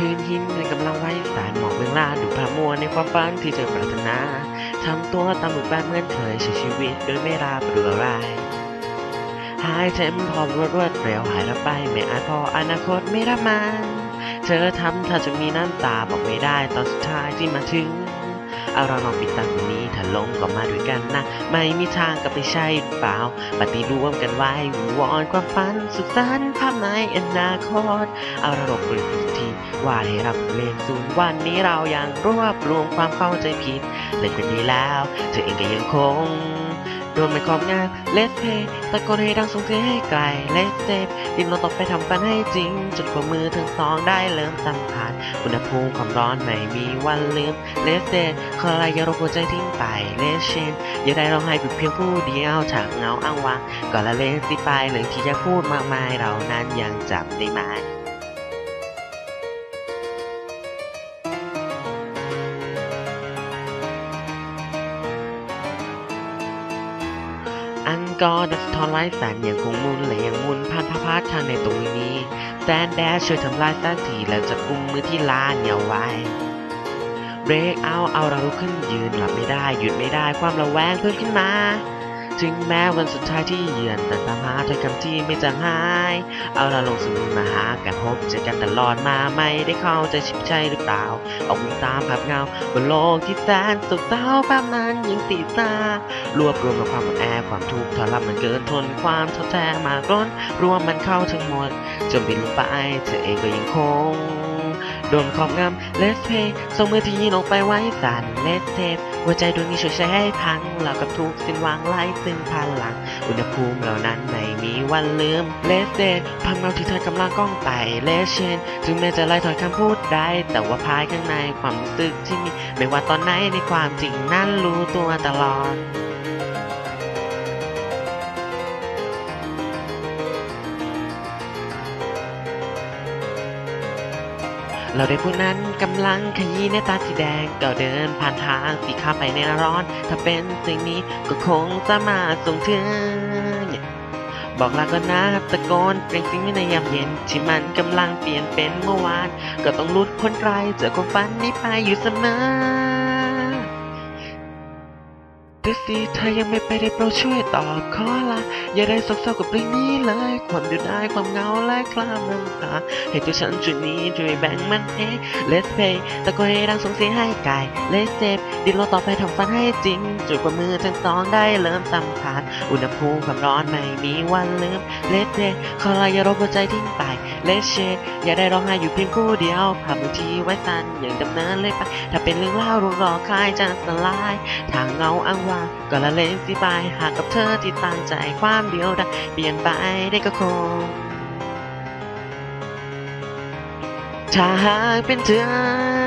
พื้นหินในกำลังไว้สายหมอกเมืองลาดูภาพมัวในความฝันที่เธอปรารถนาทำตัวตามรูปแบบเหมือนเคยใช้ชีวิตโดยไม่ราบรู้อะไรหายเต็มพร้อรวดรวดเร็วหายละไป ไม่อาจพออนาคตไม่รับมันเธอทำถ้าจะมีน้ำตาบอกไม่ได้ตอนสุดท้ายที่มาถึงเอาเราลองปิดตาตรงนี้ ถ้าลงก็มาด้วยกันนะ ไม่มีทางก็ไปใช่หรือเปล่า ปฏิรวมกันไว้วอนความฝันสุขสันต์ภาพในอนาคต เอาระบบกริดทีว่าให้รับเลขศูนย์วันนี้เรายังรวบรวมความเข้าใจผิดเล่นกันดีแล้วเธอเองก็ยังคงโดนไม่ครอบงานเลสเพย์ตะโกนให้ดังส่งเสียงให้ไกลเลสเซฟดิ้นรนต่อไปทำฝันให้จริงจนกว่ามือทั้งสองได้เริ่มสัมผัสอุณหภูมิความร้อนไม่มีวันลืมเลสเซฟใครอย่ารบหัวใจทิ้งไปเลสเชนอย่าได้ร้องไห้เพียงผู้เดียวฉากเงาอ้างว้างก็ละเลสสิไปเรื่องที่อยากพูดมากมายเรานั้นยังจับได้ไหมอังกอร์ดัสทอนไลท์แสนยังคงมุนและยังมุนผ่านพระพักทางในตรงนี้แซนแดชช่วยทำลายสักทีแล้วจะกุมมือที่ลานอย่าไว้ เบรกเอาเอาเราลุกขึ้นยืนหลับไม่ได้ หยุดไม่ได้ความระแวงเพิ่มขึ้นมา ถึงแม้วันสุดท้ายที่เยือนแต่ตามหาถ้อยคำที่ไม่จางหาย เอาเราลงสู่มาหากันพบเจอกันตลอดมาไม่ได้เข้าใจชิบใช่หรือเปล่า ออกวิ่งตามภาพเงาบนโลกที่แสนสุขเศร้าภาพนั้นยังติดตารวบรวมกับความอ่อนแอความทุกข์ทรมานเกินทนความท้อแท้มากล้นรวมมันเข้าทั้งหมดจนเปิดลงไปเธอเองก็ยังคง ดนครอบงำเลสเพย์ส่งมือที่ยินออกไปไว้สันเลสเทปหัวใจดวงนี้ช่วยใช้ให้พังเรากับทุกสิ้นวางไล่ซึ่งพลัง อุณหภูมิเหล่านั้นไม่มีวันลืมเลสเดนพังเงาที่เธอกำลังก้องไต่เลสเชนถึงแม้จะไล่ถอยคำพูดได้ แต่ว่าภายข้างในความรู้สึกที่มี ไม่ว่าตอนไหนในความจริงนั้นรู้ตัวตลอด เราได้ผู้นั้นกำลังขยี้ในตาสีแดงก็เดินผ่านทางสีขาวไปในร้อน ถ้าเป็นสิ่งนี้ก็คงจะมาส่งถึงบอกลาก็นะตะโกนเปล่งเสิ่งในยามเย็น ที่มันกำลังเปลี่ยนเป็นเมื่อวาน ก็ต้องลุดพ้นไกลเจอความฝันนี้ไปอยู่เสมอ ดูสิเธอยังไม่ไปได้โปรดช่วยตอบขอละอย่าได้สกเศร้ากับเรื่องนี้เลย ความเดือดดายความเหงาและคลามน้ำตาให้ตัวฉันจุดนี้ช่วยแบ่งมันเอง Let's pay ตะโกนให้ดังสงเสียงให้กล Let's save ดิ้นรนต่อไปทำฝันให้จริงจนกว่ามือทั้งสองได้เริ่มสัมผัสอุณหภูมิความร้อนไม่มีวันลืม Let's day ขอลายอย่ารบหัวใจทิ้งไป Let's เชอย่าได้ร้องไห้อยู่เพียงผู้เดียวภาพบางทีไว้สั้นอย่างดำเนินเลยไปถ้าเป็นเรื่องเล่ารูรอคลายจะสลายทางเงาอ้างวางก็ละเลยสิบายหากกับเธอที่ตั้งใจความเดียวดายเปลี่ยนไปได้ก็คง ถ้าหากเป็นเธอ